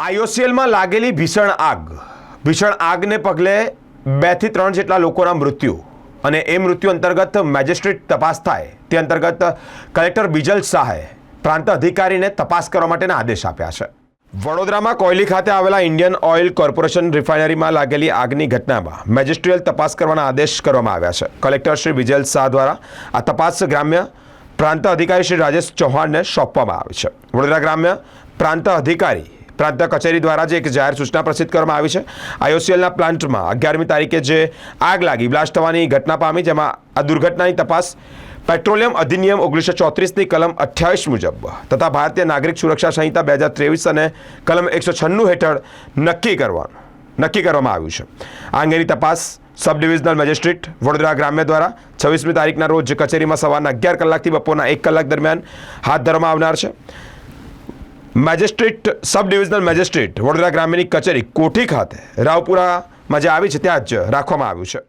આઈઓસીએલમાં લાગેલી ભીષણ આગ. ભીષણ આગને પગલે બેથી ત્રણ જેટલા લોકોના મૃત્યુ અને એ મૃત્યુ અંતર્ગત મેજિસ્ટ્રેટ તપાસ થાય. તે અંતર્ગત કલેક્ટર બિજલ શાહે પ્રાંત અધિકારીને તપાસ કરવા માટેના આદેશ આપ્યા છે. વડોદરામાં કોયલી ખાતે આવેલા ઇન્ડિયન ઓઇલ કોર્પોરેશન રિફાઇનરીમાં લાગેલી આગની ઘટનામાં મેજિસ્ટ્રીયલ તપાસ કરવાના આદેશ કરવામાં આવ્યા છે. કલેક્ટર શ્રી વિજય શાહ દ્વારા આ તપાસ ગ્રામ્ય પ્રાંત અધિકારી શ્રી રાજેશ ચૌહાણને સોંપવામાં આવી છે. વડોદરા ગ્રામ્ય પ્રાંત અધિકારી પ્રાંત કચેરી દ્વારા જે એક જાહેર સૂચના પ્રસિદ્ધ કરવામાં આવી છે. આઈઓસીએલના પ્લાન્ટમાં અગિયારમી તારીખે જે આગ લાગી, બ્લાસ્ટ થવાની ઘટના પામી, જેમાં આ દુર્ઘટનાની તપાસ પેટ્રોલિયમ અધિનિયમ ઓગણીસો ચોત્રીસની કલમ અઠ્યાવીસ મુજબ તથા ભારતીય નાગરિક સુરક્ષા સંહિતા બે હજાર ત્રેવીસ અને કલમ એકસો છન્નું હેઠળ નક્કી કરવાનું, નક્કી કરવામાં આવ્યું છે. આ અંગેની તપાસ સબ ડિવિઝનલ મેજિસ્ટ્રેટ વડોદરા ગ્રામ્ય દ્વારા છવ્વીસમી તારીખના રોજ કચેરીમાં સવારના અગિયાર કલાકથી બપોરના એક કલાક દરમિયાન હાથ ધરવામાં આવનાર છે. Magistrate sub divisional magistrate, Vadodara ગ્રામ્યની કચેરી, કોઠી ખાતે, રાવપુરામાં જે આવી છે, ત્યાં જ રાખવામાં આવ્યું છે.